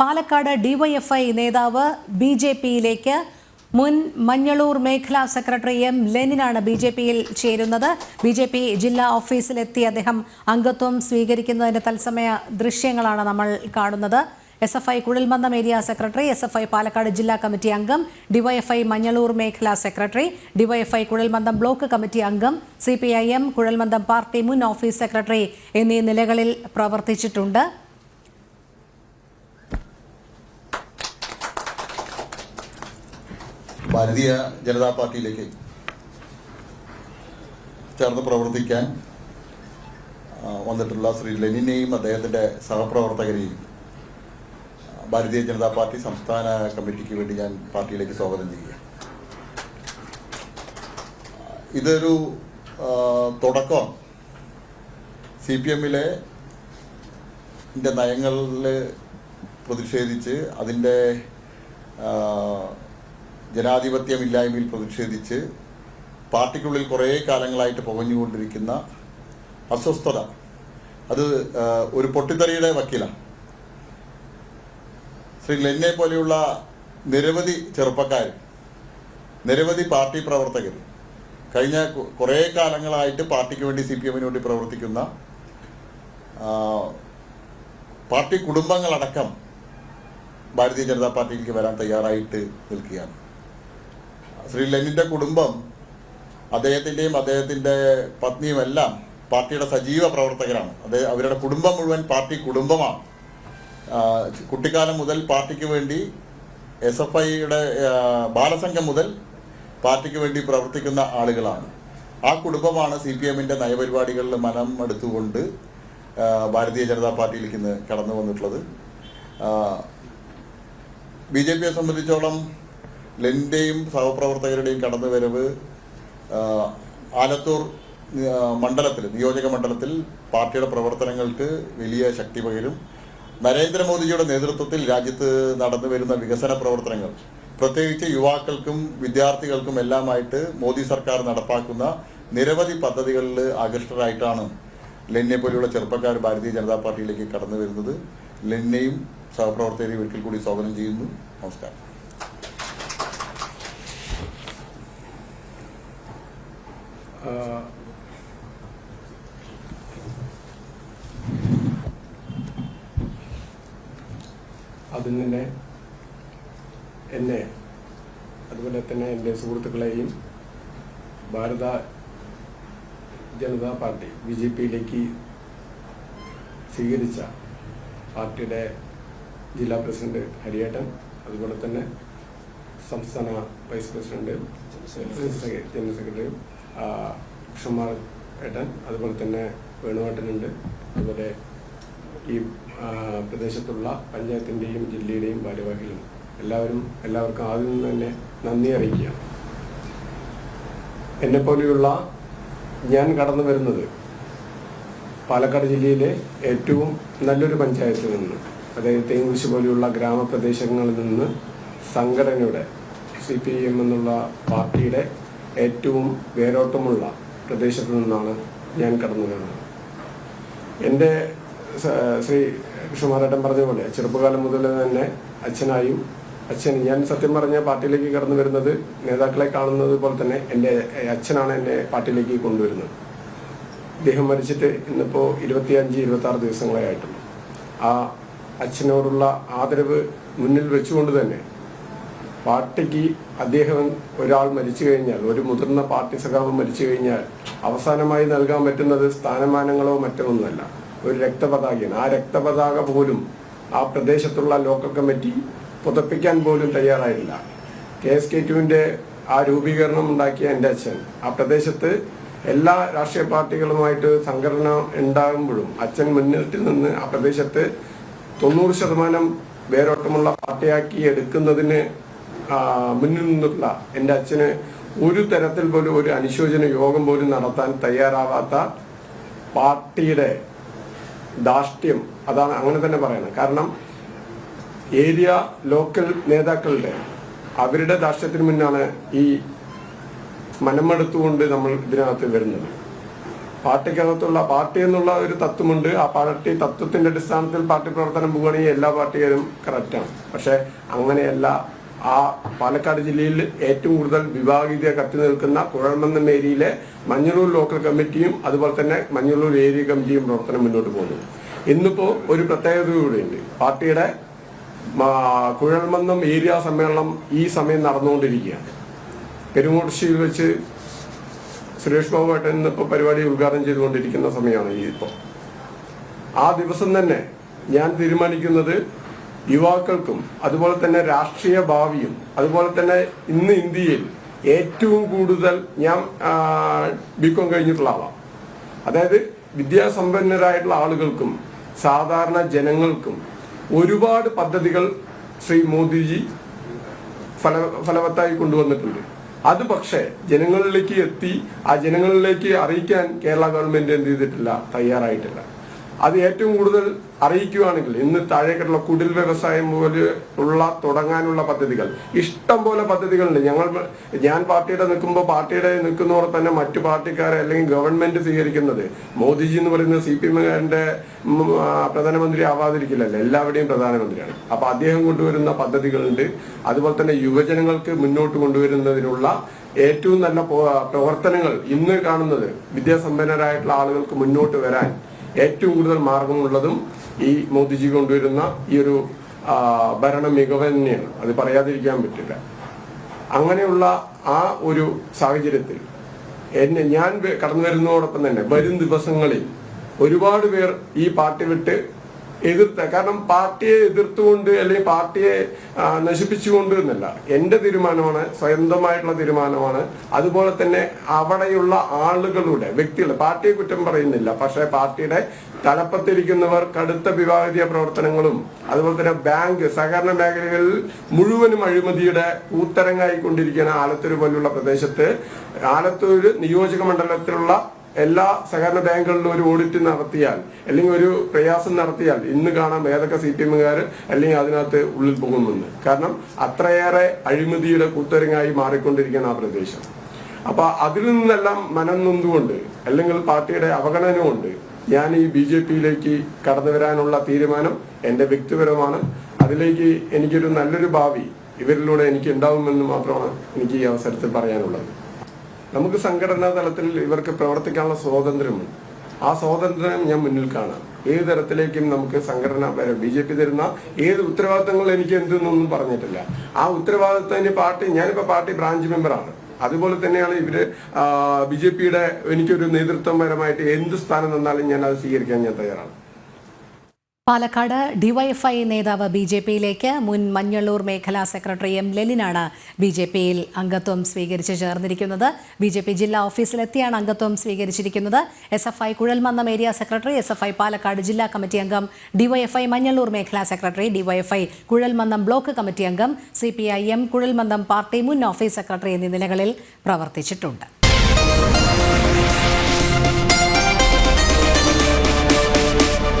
Palakkad DYFI നേതാവ് B J പിയിലേക്ക് മുൻ മഞ്ഞളൂർ മേഖലാ സെക്രട്ടറി എം ലെനിനാണ് ബി ജെ പിയിൽ ചേരുന്നത്. ബി ജെ പി ജില്ലാ ഓഫീസിലെത്തി അദ്ദേഹം അംഗത്വം സ്വീകരിക്കുന്നതിന്റെ തത്സമയ ദൃശ്യങ്ങളാണ് നമ്മൾ കാണുന്നത്. S F I Kuzhalmandam area secretary S F I Palakkad ജില്ലാ കമ്മിറ്റി അംഗം ഡിവൈഎഫ്ഐ മഞ്ഞളൂർ മേഖലാ സെക്രട്ടറി ഡിവൈഎഫ്ഐ കുഴൽമന്ദം ബ്ലോക്ക് കമ്മിറ്റി അംഗം സി പി ഐ എം കുഴൽമന്ദം പാർട്ടി മുൻ ഓഫീസ് സെക്രട്ടറി എന്നീ നിലകളിൽ പ്രവർത്തിച്ചിട്ടുണ്ട്. ഭാരതീയ ജനതാ പാർട്ടിയിലേക്ക് ചേർന്ന് പ്രവർത്തിക്കാൻ വന്നിട്ടുള്ള ശ്രീ ലെനിനെയും അദ്ദേഹത്തിന്റെ സഹപ്രവർത്തകരെയും ഭാരതീയ ജനതാ പാർട്ടി സംസ്ഥാന കമ്മിറ്റിക്ക് വേണ്ടി ഞാൻ പാർട്ടിയിലേക്ക് സ്വാഗതം ചെയ്യുക ഇതൊരു തുടക്കം സി പി എമ്മിലെ നയങ്ങളിൽ പ്രതിഷേധിച്ച് അതിന്റെ ജനാധിപത്യമില്ലായ്മയിൽ പ്രതിഷേധിച്ച് പാർട്ടിക്കുള്ളിൽ കുറേ കാലങ്ങളായിട്ട് പുകഞ്ഞുകൊണ്ടിരിക്കുന്ന അസ്വസ്ഥത. അത് ഒരു പൊട്ടിത്തെറിയുടെ വക്കീലാണ്. ശ്രീ ലെന്നെ പോലെയുള്ള നിരവധി ചെറുപ്പക്കാർ നിരവധി പാർട്ടി പ്രവർത്തകർ കഴിഞ്ഞ കുറേ കാലങ്ങളായിട്ട് പാർട്ടിക്ക് വേണ്ടി സി പി എമ്മിന് വേണ്ടി പ്രവർത്തിക്കുന്ന പാർട്ടി കുടുംബങ്ങളടക്കം ഭാരതീയ ജനതാ പാർട്ടിയിലേക്ക് വരാൻ തയ്യാറായിട്ട് നിൽക്കുകയാണ്. ശ്രീ ലെനിന്റെ കുടുംബം അദ്ദേഹത്തിന്റെയും അദ്ദേഹത്തിന്റെ പത്നിയും എല്ലാം പാർട്ടിയുടെ സജീവ പ്രവർത്തകരാണ്. അത് അവരുടെ കുടുംബം മുഴുവൻ പാർട്ടി കുടുംബമാണ്. കുട്ടിക്കാലം മുതൽ പാർട്ടിക്ക് വേണ്ടി എസ് എഫ് ഐയുടെ ബാലസംഘം മുതൽ പാർട്ടിക്ക് വേണ്ടി പ്രവർത്തിക്കുന്ന ആളുകളാണ്. ആ കുടുംബമാണ് സി പി എമ്മിന്റെ നയപരിപാടികളിൽ മനം എടുത്തുകൊണ്ട് ഭാരതീയ ജനതാ പാർട്ടിയിലേക്ക് ഇന്ന് കടന്നു വന്നിട്ടുള്ളത് ബി ജെ പിയെ സംബന്ധിച്ചോളം ലെനിന്റെയും സഹപ്രവർത്തകരുടെയും കടന്നുവരവ് ആലത്തൂർ മണ്ഡലത്തിൽ നിയോജക മണ്ഡലത്തിൽ പാർട്ടിയുടെ പ്രവർത്തനങ്ങൾക്ക് വലിയ ശക്തി പകരും. നരേന്ദ്രമോദിജിയുടെ നേതൃത്വത്തിൽ രാജ്യത്ത് നടന്നു വരുന്ന വികസന പ്രവർത്തനങ്ങൾ പ്രത്യേകിച്ച് യുവാക്കൾക്കും വിദ്യാർത്ഥികൾക്കും എല്ലാമായിട്ട് മോദി സർക്കാർ നടപ്പാക്കുന്ന നിരവധി പദ്ധതികളിൽ ആകൃഷ്ടരായിട്ടാണ് ലെന്നെ പോലെയുള്ള ചെറുപ്പക്കാർ ഭാരതീയ ജനതാ പാർട്ടിയിലേക്ക് കടന്നു വരുന്നത് ലെന്നെയും സഹപ്രവർത്തകരെയും ഒരിക്കൽ കൂടി സ്വാഗതം ചെയ്യുന്നു. നമസ്കാരം. അതിൽ തന്നെ എന്നെ അതുപോലെ തന്നെ എന്റെ സുഹൃത്തുക്കളെയും Bharatiya Janata party B J പിയിലേക്ക് സ്വീകരിച്ച പാർട്ടിയുടെ ജില്ലാ പ്രസിഡന്റ് ഹരിയേട്ടൻ അതുപോലെ തന്നെ സംസ്ഥാന vice president general secretary Krishnakumar ഏട്ടൻ അതുപോലെ തന്നെ വേണുവേട്ടനുണ്ട്. അതുപോലെ ഈ പ്രദേശത്തുള്ള പഞ്ചായത്തിന്റെയും ജില്ലയുടെയും ഭാരവാഹികളും എല്ലാവരും എല്ലാവർക്കും ആദ്യം നിന്ന് തന്നെ നന്ദി അറിയിക്കുകയാണ്. എന്നെപ്പോലെയുള്ള ഞാൻ കടന്നു വരുന്നത് പാലക്കാട് ജില്ലയിലെ ഏറ്റവും നല്ലൊരു പഞ്ചായത്തിൽ നിന്ന് അതായത് തേങ്കുശി പോലെയുള്ള ഗ്രാമപ്രദേശങ്ങളിൽ നിന്ന് സംഘടനയുടെ സി പി എം എന്നുള്ള പാർട്ടിയുടെ ഏറ്റവും വേരോട്ടമുള്ള പ്രദേശത്തു നിന്നാണ് ഞാൻ കടന്നു വരുന്നത്. എന്റെ ശ്രീ കൃഷ്ണമാരാട്ടം പറഞ്ഞ പോലെ ചെറുപ്പകാലം മുതൽ തന്നെ അച്ഛനായും അച്ഛൻ ഞാൻ സത്യം പറഞ്ഞ പാർട്ടിയിലേക്ക് കടന്നു വരുന്നത് നേതാക്കളെ കാണുന്നത് പോലെ തന്നെ എന്റെ അച്ഛനാണ് എന്നെ പാർട്ടിയിലേക്ക് കൊണ്ടുവരുന്നത്. അദ്ദേഹം മരിച്ചിട്ട് ഇന്നിപ്പോൾ ഇരുപത്തിയഞ്ച് ഇരുപത്തി ആറ് ദിവസങ്ങളായിട്ടുള്ളൂ. ആ അച്ഛനോടുള്ള ആദരവ് മുന്നിൽ വെച്ചുകൊണ്ട് തന്നെ പാർട്ടിക്ക് അദ്ദേഹം ഒരാൾ മരിച്ചു കഴിഞ്ഞാൽ ഒരു മുതിർന്ന പാർട്ടി സഖാവ് മരിച്ചു കഴിഞ്ഞാൽ അവസാനമായി നൽകാൻ പറ്റുന്നത് സ്ഥാനമാനങ്ങളോ മറ്റൊന്നുമല്ല. ഒരു രക്തപതാകയാണ്. ആ രക്തപതാക പോലും ആ പ്രദേശത്തുള്ള ലോക്കൽ കമ്മിറ്റി പുതപ്പിക്കാൻ പോലും തയ്യാറായില്ല. കെ എസ് കെ ടുവിന്റെ ആ രൂപീകരണം ഉണ്ടാക്കിയ എന്റെ അച്ഛൻ ആ പ്രദേശത്ത് എല്ലാ രാഷ്ട്രീയ പാർട്ടികളുമായിട്ട് സംഘടന ഉണ്ടാകുമ്പോഴും അച്ഛൻ മുന്നിട്ട് നിന്ന് ആ പ്രദേശത്ത് തൊണ്ണൂറ് ശതമാനം വേരോട്ടമുള്ള പാർട്ടിയാക്കി എടുക്കുന്നതിന് മുന്നിൽ നിന്നുള്ള എന്റെ അച്ഛന് ഒരു തരത്തിൽ പോലും ഒരു അനുശോചന യോഗം പോലും നടത്താൻ തയ്യാറാവാത്ത പാർട്ടിയുടെ ധാർഷ്ട്യം അതാണ് അങ്ങനെ തന്നെ പറയണം കാരണം ഏരിയ ലോക്കൽ നേതാക്കളുടെ അവരുടെ ധാർഷ്ട്യത്തിന് മുന്നാണ് ഈ മനമെടുത്തുകൊണ്ട് നമ്മൾ ഇതിനകത്ത് വരുന്നത്. പാർട്ടിക്കകത്തുള്ള പാർട്ടി എന്നുള്ള ഒരു തത്വമുണ്ട്. ആ പാർട്ടി തത്വത്തിന്റെ അടിസ്ഥാനത്തിൽ പാർട്ടി പ്രവർത്തനം പോവുകയാണെങ്കിൽ എല്ലാ പാർട്ടികളും കറക്റ്റാണ് പക്ഷെ അങ്ങനെയല്ല. ആ പാലക്കാട് ജില്ലയിൽ ഏറ്റവും കൂടുതൽ വിഭാഗീയത കത്തി നിൽക്കുന്ന കുഴൽമന്ന ഏരിയയിലെ മഞ്ഞളൂർ ലോക്കൽ കമ്മിറ്റിയും അതുപോലെ തന്നെ മഞ്ഞളൂർ ഏരിയ കമ്മിറ്റിയും പ്രവർത്തനം മുന്നോട്ട് പോകുന്നു. ഇന്നിപ്പോൾ ഒരു പ്രത്യേകത കൂടിയുണ്ട് പാർട്ടിയുടെ കുഴൽമന്ദം ഏരിയ സമ്മേളനം ഈ സമയം നടന്നുകൊണ്ടിരിക്കുകയാണ്. പെരുങ്ങോട്ടുശ്ശിയിൽ വെച്ച് സുരേഷ് ബാബു ഏട്ടൻ ഇന്നിപ്പോൾ പരിപാടി ഉദ്ഘാടനം ചെയ്തുകൊണ്ടിരിക്കുന്ന സമയമാണ് ഈ ഇപ്പോൾ ആ ദിവസം തന്നെ ഞാൻ തീരുമാനിക്കുന്നത് യുവാക്കൾക്കും അതുപോലെ തന്നെ രാഷ്ട്രീയ ഭാവിയും അതുപോലെ തന്നെ ഇന്ന് ഇന്ത്യയിൽ ഏറ്റവും കൂടുതൽ ഞാൻ ബികോം കഴിഞ്ഞിട്ടുള്ള ആളാണ് അതായത് വിദ്യാസമ്പന്നരായിട്ടുള്ള ആളുകൾക്കും സാധാരണ ജനങ്ങൾക്കും ഒരുപാട് പദ്ധതികൾ ശ്രീ മോദിജി ഫല ഫലവത്തായി കൊണ്ടുവന്നിട്ടുണ്ട്. അത് പക്ഷേ ജനങ്ങളിലേക്ക് എത്തി ആ ജനങ്ങളിലേക്ക് അറിയിക്കാൻ കേരള ഗവൺമെന്റ് എന്ത് ചെയ്തിട്ടില്ല? തയ്യാറായിട്ടില്ല. അത് ഏറ്റവും കൂടുതൽ അറിയിക്കുകയാണെങ്കിൽ ഇന്ന് താഴേക്കുള്ള കുടിൽ വ്യവസായം പോലെ ഉള്ള തുടങ്ങാനുള്ള പദ്ധതികൾ. ഇഷ്ടം പോലെ പദ്ധതികളുണ്ട്. ഞങ്ങൾ ഞാൻ പാർട്ടിയുടെ നിൽക്കുമ്പോൾ പാർട്ടിയുടെ നിൽക്കുന്നവർ തന്നെ മറ്റു പാർട്ടിക്കാരെ അല്ലെങ്കിൽ ഗവൺമെന്റ് സ്വീകരിക്കുന്നത് മോദിജി എന്ന് പറയുന്ന സി പി എമ്മുകാരന്റെ പ്രധാനമന്ത്രി ആവാതിരിക്കില്ലല്ലോ എല്ലാവരുടെയും പ്രധാനമന്ത്രിയാണ്. അപ്പൊ അദ്ദേഹം കൊണ്ടുവരുന്ന പദ്ധതികളുണ്ട്. അതുപോലെ തന്നെ യുവജനങ്ങൾക്ക് മുന്നോട്ട് കൊണ്ടുവരുന്നതിനുള്ള ഏറ്റവും നല്ല പ്രവർത്തനങ്ങൾ ഇന്ന് കാണുന്നത് വിദ്യാസമ്പന്നരായിട്ടുള്ള ആളുകൾക്ക് മുന്നോട്ട് വരാൻ ഏറ്റവും കൂടുതൽ മാർഗമുള്ളതും ഈ മോദിജി കൊണ്ടുവരുന്ന ഈ ഒരു ഭരണ മികവ് തന്നെയാണ്. അത് പറയാതിരിക്കാൻ പറ്റില്ല. അങ്ങനെയുള്ള ആ ഒരു സാഹചര്യത്തിൽ എന്നെ ഞാൻ കടന്നു വരുന്നതോടൊപ്പം തന്നെ വരും ദിവസങ്ങളിൽ ഒരുപാട് പേർ ഈ പാർട്ടി വിട്ട് എതിർത്ത കാരണം പാർട്ടിയെ എതിർത്തുകൊണ്ട് അല്ലെങ്കിൽ പാർട്ടിയെ നശിപ്പിച്ചുകൊണ്ട് എന്നല്ല. എന്റെ തീരുമാനമാണ് സ്വന്തമായിട്ടുള്ള തീരുമാനമാണ്. അതുപോലെ തന്നെ അവിടെയുള്ള ആളുകളുടെ വ്യക്തികൾ പാർട്ടിയെ കുറ്റം പറയുന്നില്ല. പക്ഷേ പാർട്ടിയുടെ തലപ്പത്തിരിക്കുന്നവർ കടുത്ത വിവാഹിതീയ പ്രവർത്തനങ്ങളും അതുപോലെ തന്നെ ബാങ്ക് സഹകരണ മേഖലകളിൽ മുഴുവനും അഴിമതിയുടെ കൂത്തരങ്ങായിക്കൊണ്ടിരിക്കുന്ന ആലത്തൂർ പോലുള്ള പ്രദേശത്ത് ആലത്തൂർ നിയോജക മണ്ഡലത്തിലുള്ള എല്ലാ സഹകരണ ബാങ്കുകളിലും ഒരു ഓഡിറ്റ് നടത്തിയാൽ അല്ലെങ്കിൽ ഒരു പ്രയാസം നടത്തിയാൽ ഇന്ന് കാണാം ഏതൊക്കെ സി പി എമ്മുകാർ അല്ലെങ്കിൽ അതിനകത്ത് ഉള്ളിൽ പോകുമെന്ന് കാരണം അത്രയേറെ അഴിമതിയുടെ കൂത്തരങ്ങായി മാറിക്കൊണ്ടിരിക്കുന്ന ആ പ്രദേശം. അപ്പൊ അതിൽ നിന്നെല്ലാം മനം നൊന്തുകൊണ്ട് അല്ലെങ്കിൽ പാർട്ടിയുടെ അവഗണന കൊണ്ട് ഞാൻ ഈ ബി ജെ പിയിലേക്ക് കടന്നു വരാനുള്ള തീരുമാനം എന്റെ വ്യക്തിപരമാണ്. അതിലേക്ക് എനിക്കൊരു നല്ലൊരു ഭാവി ഇവരിലൂടെ എനിക്ക് ഉണ്ടാവുമെന്ന് മാത്രമാണ് എനിക്ക് ഈ അവസരത്തിൽ പറയാനുള്ളത്. നമുക്ക് സംഘടനാ തലത്തിൽ ഇവർക്ക് പ്രവർത്തിക്കാനുള്ള സ്വാതന്ത്ര്യമുണ്ട്. ആ സ്വാതന്ത്ര്യം ഞാൻ മുന്നിൽ കാണാം. ഏത് തരത്തിലേക്കും നമുക്ക് സംഘടന ബി ജെ പി തരുന്ന ഏത് ഉത്തരവാദിത്തങ്ങൾ എനിക്ക് എന്തെന്നൊന്നും പറഞ്ഞിട്ടില്ല. ആ ഉത്തരവാദിത്തത്തിന് പാർട്ടി ഞാനിപ്പോ പാർട്ടി ബ്രാഞ്ച് മെമ്പറാണ്. അതുപോലെ തന്നെയാണ് ഇവർ ബി ജെ പിയുടെ എനിക്കൊരു നേതൃത്വപരമായിട്ട് എന്ത് സ്ഥാനം തന്നാലും ഞാൻ അത് സ്വീകരിക്കാൻ ഞാൻ തയ്യാറാണ്. പാലക്കാട് ഡിവൈഎഫ്ഐ നേതാവ് ബി ജെ പിയിലേക്ക് മുൻ മഞ്ഞളൂർ മേഖലാ സെക്രട്ടറി എം ലെലിനാണ് ബി ജെ പിയിൽ അംഗത്വം സ്വീകരിച്ച് ചേർന്നിരിക്കുന്നത്. ബി ജെ പി ജില്ലാ ഓഫീസിലെത്തിയാണ് അംഗത്വം സ്വീകരിച്ചിരിക്കുന്നത്. S F I Kuzhalmannam area secretary S F I Palakkad ജില്ലാ കമ്മിറ്റി അംഗം ഡിവൈഎഫ്ഐ മഞ്ഞളൂർ മേഖലാ secretary DYFI Kuzhalmannam block committee അംഗം C P I M Kuzhalmannam party മുൻ ഓഫീസ് സെക്രട്ടറി എന്നീ നിലകളിൽ പ്രവർത്തിച്ചിട്ടുണ്ട്.